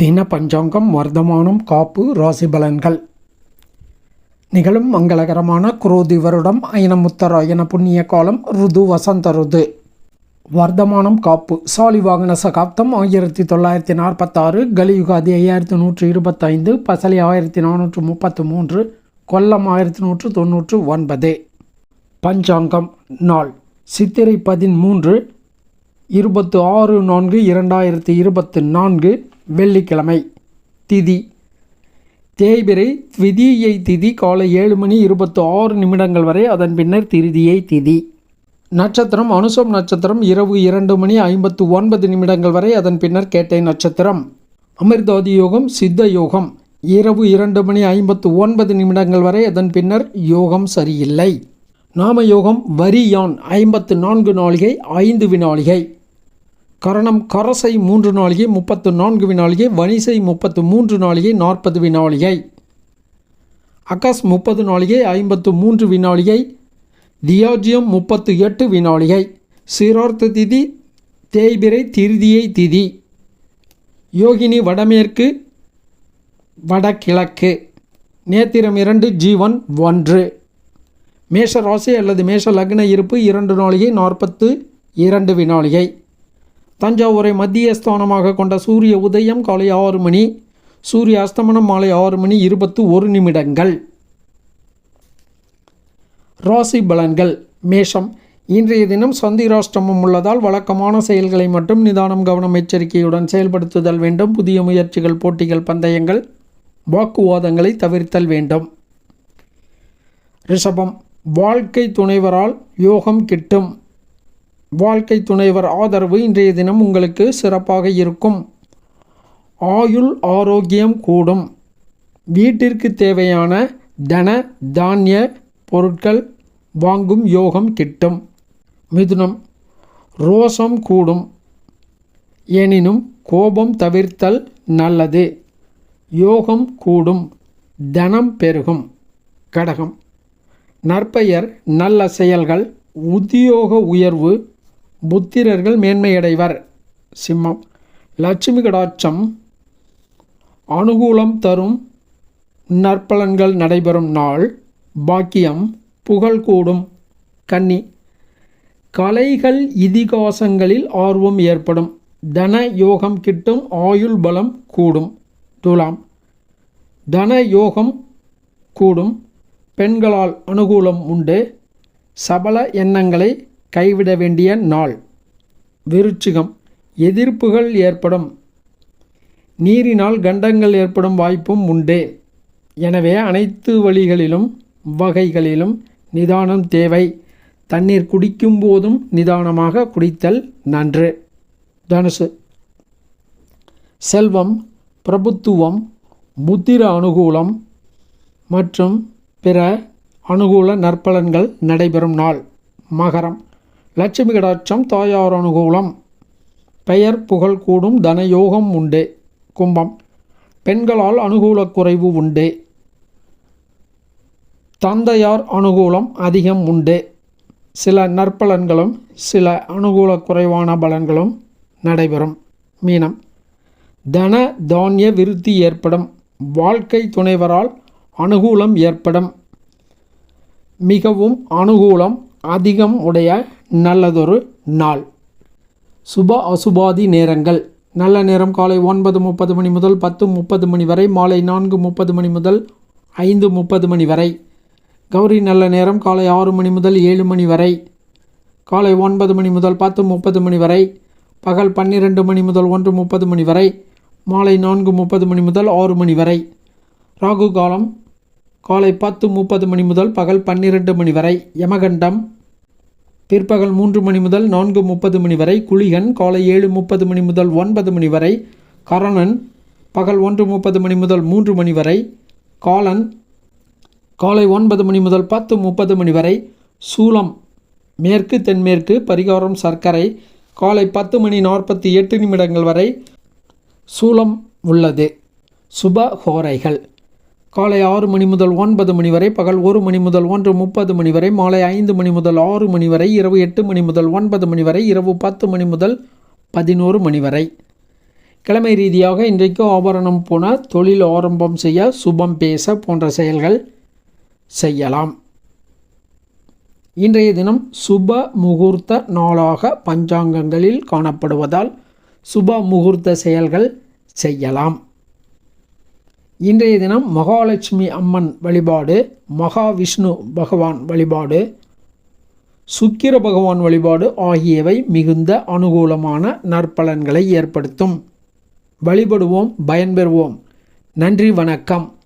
தின பஞ்சாங்கம் வர்த்தமானம் காப்பு ராசி பலன்கள் நிகழும் மங்களகரமான குரோதி வருடம் அயனமுத்தராயன புண்ணிய காலம் ருது வசந்த ருது. வர்த்தமானம் காப்பு சாலிவாகன சகாப்தம் ஆயிரத்தி தொள்ளாயிரத்தி நாற்பத்தாறு கலியுகாதி ஐயாயிரத்தி நூற்று இருபத்தைந்து பசலி ஆயிரத்தி நானூற்று முப்பத்து மூன்று கொல்லம் ஆயிரத்தி நூற்று தொண்ணூற்று ஒன்பது. பஞ்சாங்கம் நாள் சித்திரை பதிமூன்று இருபத்து ஆறு நான்கு இரண்டாயிரத்தி இருபத்து நான்கு வெள்ளிக்கிழமை திதி. தேய்பிரை திதியை திதி காலை ஏழு மணி இருபத்து ஆறு நிமிடங்கள் வரை அதன் பின்னர் திருதியை திதி. நட்சத்திரம் அனுசம் நட்சத்திரம் இரவு இரண்டு மணி ஐம்பத்து ஒன்பது நிமிடங்கள் வரை அதன் பின்னர் கேட்டை நட்சத்திரம். அமிர்தாதி யோகம் சித்த யோகம் இரவு இரண்டு மணி ஐம்பத்து ஒன்பது நிமிடங்கள் வரை அதன் பின்னர் யோகம் சரியில்லை. நாம யோகம் வரியான் ஐம்பத்து நான்கு நாளிகை ஐந்து வினாளிகை கரணம் கரசை மூன்று நாளிகை முப்பத்து நான்கு வினாளிகை வனிசை முப்பத்து மூன்று நாளிகை நாற்பது வினாளிகை. அகஸ் முப்பது நாளிகை ஐம்பத்து மூன்று வினாளிகை தியாஜியம் முப்பத்து எட்டு வினாளிகை. சிரார்த்த திதி தேய்பிரை திருதியை திதி. யோகினி வடமேற்கு வடகிழக்கு. நேத்திரம் இரண்டு ஜீவன் ஒன்று. மேஷ ராசி அல்லது மேஷ லக்ன இருப்பு இரண்டு நாளிகை நாற்பத்து இரண்டு வினாளிகை. தஞ்சாவூரை மத்திய ஸ்தானமாக கொண்ட சூரிய உதயம் காலை ஆறு மணி சூரிய அஸ்தமனம் மாலை ஆறு மணி இருபத்து ஒரு நிமிடங்கள். ராசி பலன்கள். மேஷம். இன்றைய தினம் சந்திராஷ்டமம் உள்ளதால் வழக்கமான செயல்களை மட்டும் நிதானம் கவனம் எச்சரிக்கையுடன் செயல்படுத்துதல் வேண்டும். புதிய முயற்சிகள் போட்டிகள் பந்தயங்கள் வாக்குவாதங்களை தவிர்த்தல் வேண்டும். ரிஷபம். வாழ்க்கை துணைவரால் யோகம் கிட்டும். வாழ்க்கை துணைவர் ஆதரவு இன்றைய தினம் உங்களுக்கு சிறப்பாக இருக்கும். ஆயுள் ஆரோக்கியம் கூடும். வீட்டிற்கு தேவையான தன தானிய பொருட்கள் வாங்கும் யோகம் கிட்டும். மிதுனம் ரோசம் கூடும். எனினும் கோபம் தவிர்த்தல் நல்லது. யோகம் கூடும். தனம் பெருகும். கடகம் நற்பெயர் நல்ல செயல்கள் உத்தியோக உயர்வு புத்திரர்கள் மேன்மையடைவர். சிம்மம். லட்சுமி கடாட்சம் அனுகூலம் தரும் நற்பலன்கள் நடைபெறும் நாள். பாக்கியம் புகழ் கூடும் கன்னி. கலைகள் இதிகாசங்களில் ஆர்வம் ஏற்படும். தன யோகம் கிட்டும் ஆயுள் பலம் கூடும். துலாம். தன யோகம் கூடும். பெண்களால் அனுகூலம் உண்டு. சபல எண்ணங்களை கைவிட வேண்டிய நாள். விருச்சிகம். எதிர்ப்புகள் ஏற்படும். நீரினால் கண்டங்கள் ஏற்படும் வாய்ப்பும் உண்டு. எனவே அனைத்து வழிகளிலும் வகைகளிலும் நிதானம் தேவை. தண்ணீர் குடிக்கும் போதும் நிதானமாக குடித்தல் நன்று. தனுசு. செல்வம் பிரபுத்துவம் புத்திர அனுகூலம் மற்றும் பிற அனுகூல நற்பலன்கள் நடைபெறும் நாள். மகரம். லட்சுமி கடாட்சம் தாயார் அனுகூலம் பெயர் புகழ் கூடும் தனயோகம் உண்டு. கும்பம். பெண்களால் அனுகூல குறைவு உண்டு. தந்தையார் அனுகூலம் அதிகம் உண்டு. சில நற்பலன்களும் சில அனுகூல குறைவான பலன்களும் நடைபெறும். மீனம். தன தானிய விருத்தி ஏற்படும். வாழ்க்கை துணைவரால் அனுகூலம் ஏற்படும். மிகவும் அனுகூலம் அதிகம் உடைய நல்லதொரு நாள். சுப அசுபாதி நேரங்கள். நல்ல நேரம் காலை ஒன்பது முப்பது மணி முதல் பத்து முப்பது மணி வரை மாலை நான்கு முப்பது மணி முதல் ஐந்து முப்பது மணி வரை. கௌரி நல்ல நேரம் காலை ஆறு மணி முதல் ஏழு மணி வரை. காலை ஒன்பது மணி முதல் பத்து முப்பது மணி வரை. பகல் பன்னிரெண்டு மணி முதல் ஒன்று முப்பது மணி வரை. மாலை நான்கு முப்பது மணி முதல் ஆறு மணி வரை. ராகு காலம் காலை பத்து முப்பது மணி முதல் பகல் பன்னிரெண்டு மணி வரை யமகண்டம். பிற்பகல் மூன்று மணி முதல் நான்கு முப்பது மணி வரை குளிகன். காலை ஏழு முப்பது மணி முதல் ஒன்பது மணி வரை கரணன். பகல் ஒன்று முப்பது மணி முதல் மூன்று மணி வரை காலன். காலை ஒன்பது மணி முதல் பத்து முப்பது மணி வரை சூலம். மேற்கு தென்மேற்கு பரிகாரம் சர்க்கரை. காலை பத்து மணி நாற்பத்தி எட்டு நிமிடங்கள் வரை சூலம் உள்ளது. சுப ஹோரைகள். காலை ஆறு மணி முதல் ஒன்பது மணி வரை பகல் ஒரு மணி முதல் ஒன்று முப்பது மணி வரை மாலை ஐந்து மணி முதல் ஆறு மணி வரை இரவு எட்டு மணி முதல் ஒன்பது மணி வரை இரவு பத்து மணி முதல் பதினோரு மணி வரை. கிழமை ரீதியாக இன்றைக்கு ஆபரணம் போன தொழில் ஆரம்பம் செய்ய சுபம் பேச போன்ற செயல்கள் செய்யலாம். இன்றைய தினம் சுப முகூர்த்த நாளாக பஞ்சாங்கங்களில் காணப்படுவதால் சுப முகூர்த்த செயல்கள் செய்யலாம். இன்றைய தினம் மகாலட்சுமி அம்மன் வழிபாடு மகாவிஷ்ணு பகவான் வழிபாடு சுக்கிர பகவான் வழிபாடு ஆகியவை மிகுந்த அனுகூலமான நற்பலன்களை ஏற்படுத்தும். வழிபடுவோம் பயன்பெறுவோம். நன்றி வணக்கம்.